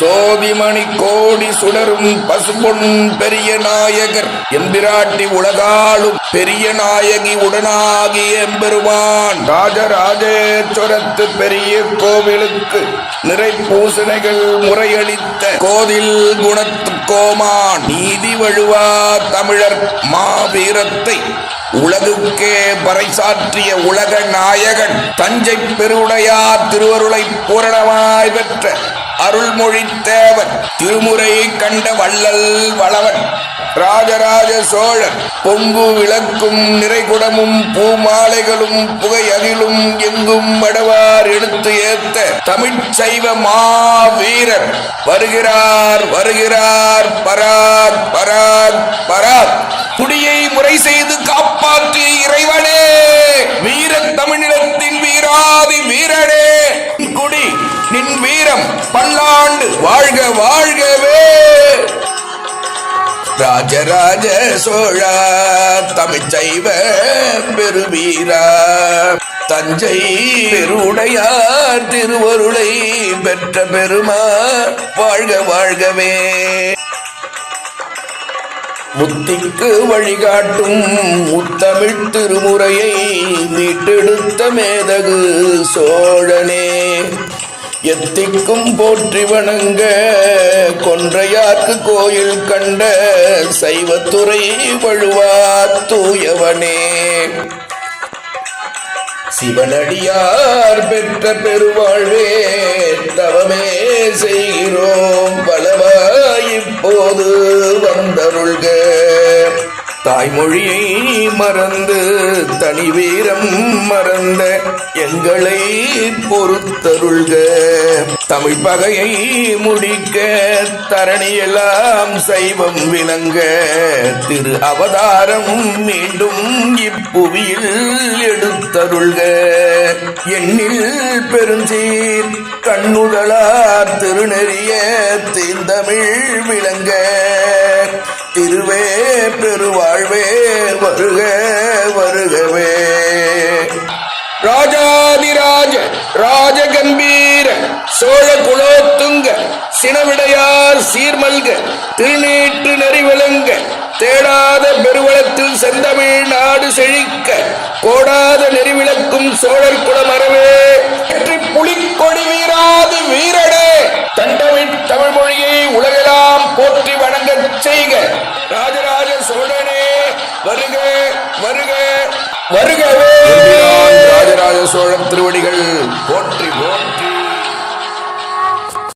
சோதிமணி கோடி சுடரும் பசுபொன் பெரிய நாயகர். எம்பிராட்டி உலகாளும் பெரிய நாயகி உடனாகி எம்பெருமான். ராஜராஜேஸ்வரத்து பெரிய கோவிலுக்கு நிறை பூசணைகள் முறையளித்த கோதில் குணத்து கோமான். நீதி வழுவா தமிழர் மாவீரத்தை உலகுக்கே பறைசாற்றிய உலக நாயகன். தஞ்சை பெருவுடையார் திருவருளை பூரணமாய் பெற்ற அருள்மொழி தேவன் திருமுறை கண்ட வள்ளல் வளவன் ராஜராஜ சோழர் பொங்கு விளக்கும் நிறைகுடமும் பூமாலைகளும் புகையகிலும் எங்கும் வடவார் எடுத்து ஏத்த தமிழ்ச்சைவ மாவீரர். வருகிறார் வருகிறார் பராத் பராத் பராத். குடியை முறை செய்து காப்பாற்றி இறைவனே. வீர தமிழினத்தின் வீராதி ஆயிரம் பல்லாண்டு வாழ்க வாழ்கவே. ராஜராஜ சோழா தமிழ்ச்சைவ பெருவீரா தஞ்சை பெருடையார் திருவருளை பெற்ற பெருமா வாழ்க வாழ்கவே. முத்திக்கு வழிகாட்டும் முத்தமிழ் திருமுறையை மீட்டெடுத்த மேதகு சோழனே. எத்திக்கும் போற்றி வணங்க. கொன்றையார்க்கு கோயில் கண்ட சைவத்துறை வழுவா தூயவனே. சிவனடியார் பெற்ற பெருவாழ்வே தவமே செய்கிறோம். பலவாய் இப்போது தாய்மொழியை மறந்து தனி வீரம் மறந்த எங்களை பொறுத்தருள்க. தமிழ் பகையை முடிக்க தரணியெல்லாம் சைவம் விளங்க. திரு அவதாரம் மீண்டும் இப்புவியில் எடுத்தருள்க. எண்ணில் பெருஞ்சீர் கண்ணுதலார் திருநெறிய தீந்தமிழ் விளங்க. திருவே பெருவாழ்வே வருக வருகவே. ராஜாதிராஜ ராஜகம்பீர சோழ குலோத்துங்க சினவிடையார் சீர்மல்க திருநீற்று நெறிவிளங்க தேடாத பெருவளத்தில் செந்தமிழ் நாடு செழிக்க கோடாத நெறிவிளக்கும் சோழர் குல வருக